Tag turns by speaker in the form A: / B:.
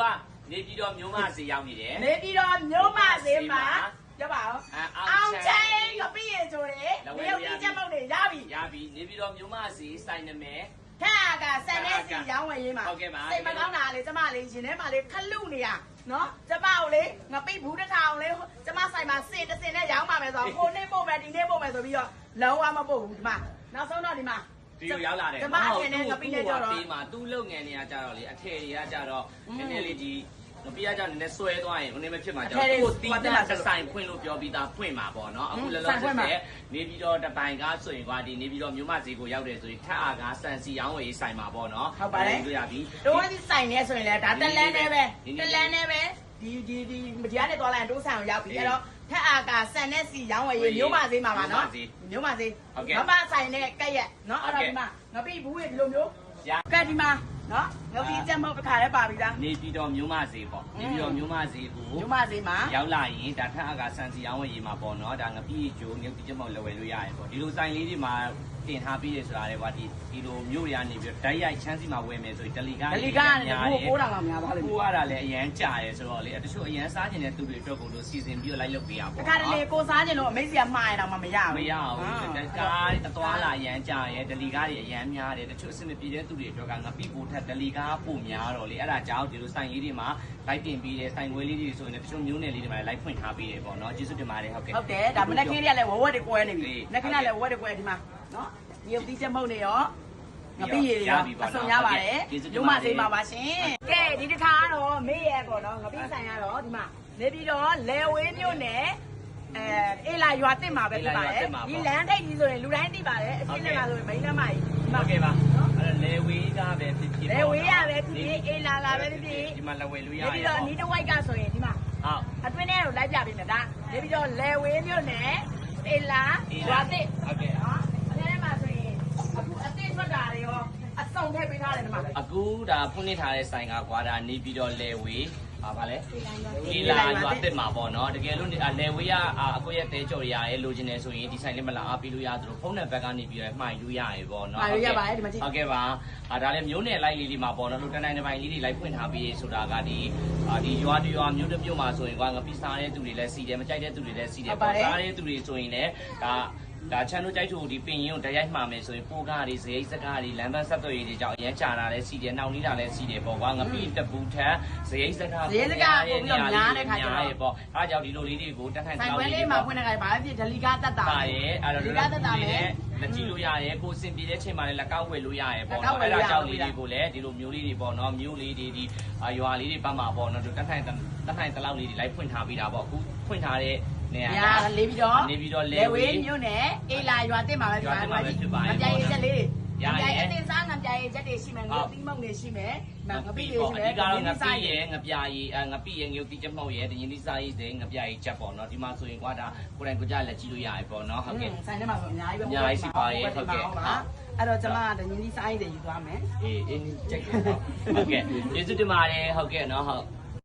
A: ကနေပြည်တော်မျိုးမစီရောက်နေတယ်
B: နေပြီးတော့မျိုးမသေးမှာကြပါဦး
A: အာ
B: အောင်ချင်းကပြည့်ရဆိုတယ်
A: လက်ဝဲ
B: နေ
A: ရ
B: ရုပ်
A: ပြီ
B: ကြီးချက်ပုတ်တွေရပြီ
A: ရပြီနေပြည်တော်မျိုးမစီစိုက်နမယ်
B: ထက်ကဆန်တဲ့စီရောင်းဝယ်ရေးမှာ
A: ဟုတ်ကဲ့ပါ
B: စိတ်မကောင်းတာလေကျမလေးရှင်ထဲမှာလေးခလုနေရနော်ကျမကိုလေငပိဘူးတစ်ထောင်လေကျမဆိုင်မှာစင်တစ်စင်နဲ့ရောင်းပါမယ်ဆိုတော့ကိုနေပို့မယ်ဒီနေ့ပို့မယ်ဆိုပြီးတော့လုံးဝမပို့ဘူးဒီမှာနောက်ဆုံးတော့ဒီမှာ
A: ဒီလိုရောက်လာတယ်
B: ကျမအထင်နဲ့ငပိနဲ့ကြတော့
A: ဒီမှာသူ့လုံငယ်နေရကြတော့လေအထယ်တွေကကြတော့နည်းနည်းလေးဒီငပိကကြနည်းနည်းဆွဲသွားရင်ဘယ်နဲ့မဖြစ်မှာကြတော့သူ့တီးတဲ့ဆိုင်ဖွင့်လို့ပြောပြီးသားဖွင့်မှာပေါ့နော်အခုလောလောဆယ်နေပြည်တော်တပိုင်ကားဆိုရင်ကွာဒီနေပြည်တော်မျိုးမစီကိုရောက်တယ်ဆိုရင်ထပ်အားကစံစီရောင်းဝယ်ဆိုင်မှာပေါ့နော်တွေ့ရပြီ
B: တိုးဒီဆိုင်နေဆိုရင်လည်းဒါတက်လန်းနဲ့ပဲတက်လန်းနဲ့ပဲ ဒီဒီဒီမကြားနဲ့သွားလိုက်တိုးဆိုင်ကိုရောက်ပြီအဲ့တော့ထက်အားကဆန်နဲ့စီရောင်းဝယ်ရေးမျိုးမသေးမှာပါနော်မျိုးမသေးမမဆိုင်နဲ့ကက်ရက်နော်အဲ့တော့ဒီမှာငပိဘူးရေဒီလိုမျိုး
A: ရ
B: ကက်ဒီမှာနော်ငပိချက်မဟုတ်တစ်ခါလဲပါပြီလား
A: နေပြည်တော်မျိုးမစီပေါ့နေပြည်တော်မျိုးမစီကို
B: မျိုးမသေးမှာ
A: ရောက်လာရင်ဒါထက်အကစံစီအောင်ဝယ်ရေးမှာပေါ့နော်ဒါငပိကျိုးမြုပ်တိကျမောက်လွယ်လို့ရတယ်ပေါ့ဒီလိုဆိုင်လေးတွေမှာတင်ထားပြီးရဆိုတာလေကွာဒီဒီလိုမျိုးတွေကနေပြီးဓာတ်ရိုက်ချမ်းစီမှာဝယ်မယ်ဆိုရင်ဒလီကား
B: ဒလီကားကနေကိုပိုးတာမှများပါလိမ့်မယ်
A: ကိုရတာလည်းအရန်ကြာတယ်ဆိုတော့လေတချို့အရန်စားကျင်တဲ့သူတွေအတွက်ကိုလို့စီစဉ်ပြီးတော့လိုက်လုပ်ပေးရ
B: တ
A: ပေါ့
B: ခါတလေကိုစားခြင်းလို့အမေစီကမှားရတော့မှမရဘူး
A: မရဘူးတကားအသွားလာအရန်ကြာရဲဒလီကားတွေအရန်များတယ်တချို့အဆင်မပြေတဲ့သူတွေအတွက်ကငပိပိုထက်ဒလီကားပိုများတော့လေအဲ့ဒါကြောင့်ဒီလိုဆိုင်လေးတွေမှာလိုက်တင်ပြီးတယ်ဆိုင်ခွဲလေးတွေဆိုရင်တချို့မျိုးနယ်လေးတွေမှာလိုက်ဖွင့်ထားပြီးတယ်ပေါ့နော်ကျေးဇူးတင်ပါတယ်ဟုတ်ကဲ့
B: ဟုတ်တယ်ဒါမနေ့ကလေးတွေကလည်းဝဝက်တွေကွဲနေပြီနက်ခဏလည်းဝဝက်တွေကွဲဒီမှာ နော်ဒီရုပ်သီးချက်မဟုတ်နေရောငပိရေရောအဆုံရပါတယ်မျိုးမသေးပါပါရှင်ကဲဒီတစ်ခါကတော့မေးရဲပေါ့နော်ငပိဆိုင်ကတော့ဒီမှာနေပြီးတော့လေဝေးမျိုးနဲ့အဲအေလာရွာတစ်မှာပဲဖြစ်ပါတယ်ဒီလမ်းထိပ်ကြီးဆိုရင်လူတိုင်းသိပါတယ်အရှင်းလက်မှာဆိုရင်မိန်းလမ်းမကြီးဒီမှာ
A: ဟုတ်ကဲ့ပါအဲ့လေဝေးကပဲဖြစ်ဖြစ်
B: လေဝေးရပဲဖြစ်ဖြစ်အေလာလာပဲဖြစ်ဖြစ်
A: ဒီမှာလဝယ်လို့ရ
B: နေပြီးတော့နီးတဝိုက်ကဆိုရင်ဒီမှာ
A: ဟုတ်
B: အတွင်းထဲကိုလိုက်ပြပေးမယ်ဒါနေပြီးတော့လေဝေးမျိုးနဲ့အေလာရွာတစ်
A: ဟုတ်ကဲ့
B: နော်အဲ့ဒီမှာဆိုရင် အခုအသေးထွက်တာတွေရောအစုံထည့်ပေးထားတယ်ဒီမှာ
A: အခုဒါဖွင့်နေထားတဲ့ဆိုင်ကကွာဒါနေပြီးတော့လေဝေးဟာဗာလဲဒီလာရွာတက်မှာပေါ့နော်တကယ်လို့လေဝေးရအကိုရဲ့တဲကြော်ရရဲလိုချင်နေဆိုရင်ဒီဆိုင်လေးမလာအားပေးလို့ရသလိုဖုန်းနံပါတ်ကနေပြီးတော့မှိုင်လို့ရရပေါ့နော်
B: မှာရရပါတယ်ဒီမှာကြည့်
A: ဟုတ်ကဲ့ပါအာဒါလည်းမျိုးနယ်လိုက်လေးလေးမှာပေါ့နော်လူတန်းတိုင်းတစ်ပိုင်းလေးတွေလိုက်ဖွင့်ထားပြီးဆိုတာကဒီအာဒီရွာတရွာမျိုးတစ်မျိုးမှာဆိုရင်ကွာငပိစားတဲ့သူတွေလည်းစီတယ်မကြိုက်တဲ့သူတွေလည်းစီတယ်ပေါ့စားတဲ့သူတွေဆိုရင်လည်းဒါ ဒါချန်တို့ကြိုက်သူဒီပင်ရင်ကိုတရိုက်မှာမယ်ဆိုရင်ပိုကားတွေဇေယိစကားတွေလမ်းပန်းဆက်သွယ်ရေးတွေကြောင့်အရန်ကြာတာလည်းစီတယ်နှောင်နေတာလည်းစီတယ်ပေါ့ကွာငပိတပူထက်ဇေယိစကားပေါ့အားကြောင့်ဒီလိုလေးတွေကိုတက်ထိုင်
B: ဆိုင်ပွဲလေးမှာဖွင့်တဲ့ခါဘာဖြစ်ဒလီကာတက်တာ
A: ပါရဲ့အဲ့တော့
B: ဒလီကာတက်တာမယ်
A: လက်ကြည့်လို့ရတယ်ကိုစင်ပြေတဲ့ချိန်မှာလည်းလက်ကောက်ဝယ်လို့ရတယ်ပေါ့
B: လက်ကောက်
A: နော်
B: ဝယ်
A: အဲ့
B: လို့
A: ဒါ
B: ရ
A: ကြောင့်လေးတွေကိုလည်းဒီလိုမျိုးလေးတွေပေါ့နော်မျိုးလေးတွေဒီအာရွာလေးတွေပတ်မှာပေါ့နော်ဒီတက်ထိုင်တက်ထိုင်တလောက်လေးတွေလိုက်ဖွင့်ထားပြီးတာပေါ့အခုဖွင့်ထားတဲ့ နေရာ
B: ညာလေးပြီးတော့
A: နေပြီးတော့လဲ
B: လေဝေး
A: ဝေး
B: မျိုးနဲ့အေလာရွာတစ်မှာပဲဒီမှာကြည့်ငပြာရည်ချက်လေးတွေငပြာရည်အသေးစားငပြာရည်ချက်တွေရှိမယ်ငပိမုံတွေရှိမယ်မငပိတွေ
A: ပေါ့
B: ရှိ
A: အ
B: မယ်
A: ဓိကတော့ငပိရဲ့ငပြာရည်အငပိရဲ့ငုတ်တိချက်မောက်ရဲ့တရင်ဒီစားရည်တဲ့ငပြာရည်ချက်ပေါ့နော်ဒီမှာဆိုရင်ကွာဒါကိုယ်တိုင်ကိုကြလက်ကြည့်လို့ရတယ်ပေါ့နော်ဟုတ်ကဲ့
B: ဆိုင်ထဲမှာဆိုအများကြီးပဲ
A: အများကြီးရှိပါရဲ့ဟုတ်ကဲ့
B: အဲ့တော့ကျွန်မကတရင်ကြီးစားရည်တွေယူသွားမယ်
A: အေးအင်းကြိုက်တယ်ဟုတ်ကဲ့ကျေးဇူးတင်ပါတယ်ဟုတ်ကဲ့နော်ဟုတ်